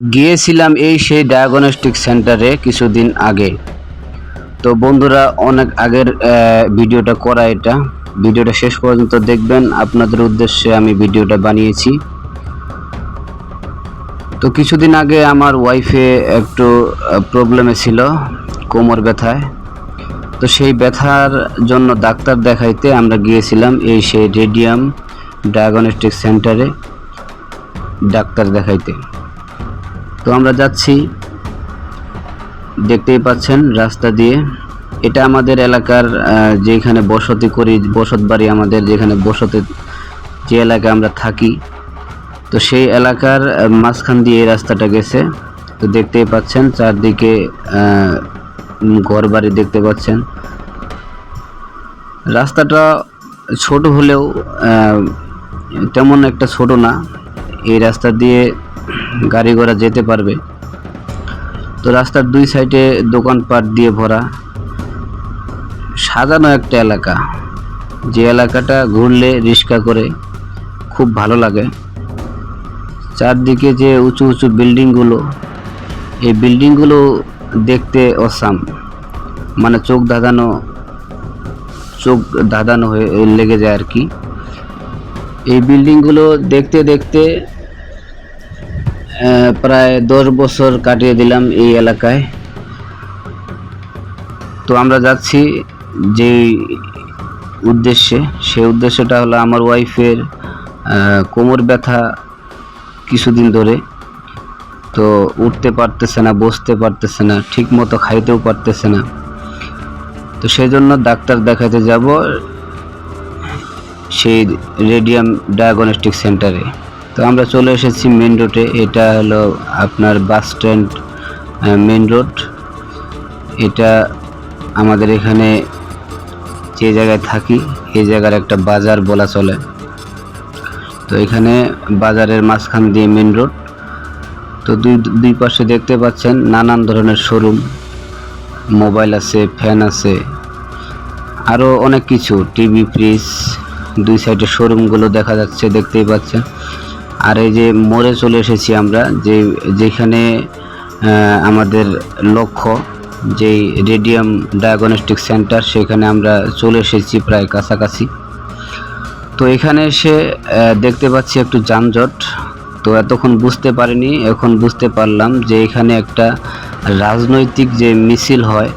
গিয়েছিলাম এই সেই ডায়াগনস্টিক সেন্টারে কিছুদিন আগে। তো বন্ধুরা, অনেক আগের ভিডিওটা করা এটা। ভিডিওটা শেষ পর্যন্ত দেখবেন। আপনাদের উদ্দেশ্যে আমি ভিডিওটা বানিয়েছি। তো কিছুদিন আগে আমার ওয়াইফে একটু প্রবলেমে ছিল, কোমর ব্যথায়। তো সেই ব্যথার জন্য ডাক্তার দেখাইতে আমরা গিয়েছিলাম এই সেই রেডিয়াম ডায়াগনস্টিক সেন্টারে ডাক্তার দেখাইতে। তো আমরা যাচ্ছি। দেখতেই পাচ্ছেন রাস্তা দিয়ে। এটা আমাদের এলাকার যেখানে বসতি করি, বসত বাড়ি আমাদের যেখানে বসতে, যে এলাকায় আমরা থাকি। তো সেই এলাকার মাঝখান দিয়ে এই রাস্তাটা গেছে। তো দেখতেই পাচ্ছেন চারদিকে ঘর বাড়ি দেখতে পাচ্ছেন। রাস্তাটা ছোট হলেও তেমন একটা ছোট না। এই রাস্তা দিয়ে গাড়ি ঘোড়া যেতে পারবে। তো রাস্তার দুই সাইডে দোকানপাট দিয়ে ভরা। সাজানো একটা এলাকা। যে এলাকাটা ঘুরলে রিক্সা করে খুব ভালো লাগে। চারদিকে যে উঁচু উঁচু বিল্ডিংগুলো, এই বিল্ডিংগুলো দেখতে অসাম। মানে চোখ ধাঁধানো চোখ ধাঁধানো হয়ে লেগে যায় আর কি। এই বিল্ডিংগুলো দেখতে দেখতে প্রায় দশ বছর কাটিয়ে দিলাম এই এলাকায়। তো আমরা যাচ্ছি যে উদ্দেশ্যে, সেই উদ্দেশ্যটা হলো আমার ওয়াইফের কোমর ব্যথা কিছুদিন ধরে। তো উঠতে পারতেছে না, বসতে পারতেছে না ঠিক মতো খাইতেও পারতেছে না। তো সেই জন্য ডাক্তার দেখাতে যাব সেই রেডিয়াম ডায়াগনস্টিক সেন্টারে তো আমরা চলে এসেছি মেন রোডে এটা হলো আপনার বাস স্ট্যান্ড মেন রোড এটা আমাদের এখানে যে জায়গায় থাকি, এই জায়গার একটা বাজার বলা চলে। তো এখানে বাজারের মাঝখান দিয়ে মেন রোড তো দুই দুই পাশে দেখতে পাচ্ছেন নানান ধরনের শোরুম মোবাইল আছে ফ্যান আছে আরও অনেক কিছু। টিভি ফ্রিজ দুই সাইডে শোরুমগুলো দেখা যাচ্ছে, দেখতেই পাচ্ছেন। আর এই যে মোড়ে চলে এসেছি আমরা, যে যেখানে আমাদের লক্ষ্য, যেই রেডিয়াম ডায়াগনস্টিক সেন্টার, সেখানে আমরা চলে এসেছি প্রায় কাছাকাছি। তো এখানে এসে দেখতে পাচ্ছি একটু যানজট। তো এতক্ষণ বুঝতে পারিনি, এখন বুঝতে পারলাম যে এখানে একটা রাজনৈতিক যে মিছিল হয়,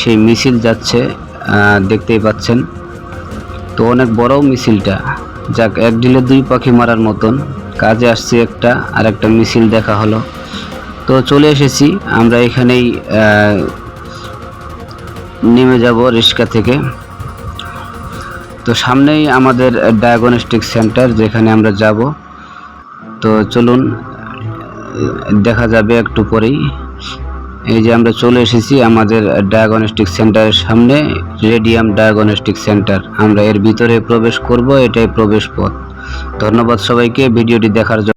সেই মিছিল যাচ্ছে দেখতেই পাচ্ছেন। তো অনেক বড় মিছিলটা, যাক, এক ঢিলে দুই পাখি মারার মতন। কাজে আসছি একটা, আর একটা মিছিল দেখা হলো। তো চলে এসেছি, আমরা এখানেই নেমে যাব রিক্সা থেকে। তো সামনেই আমাদের ডায়াগনস্টিক সেন্টার যেখানে আমরা যাব। তো চলুন, দেখা যাবে একটু পরেই। এই যে আমরা চলে এসেছি আমাদের ডায়াগনস্টিক সেন্টারের সামনে রেডিয়াম ডায়াগনস্টিক সেন্টার আমরা এর ভিতরে প্রবেশ করব, এটাই প্রবেশ পথ। ধন্যবাদ সবাইকে, ভিডিওটি দেখার জন্য।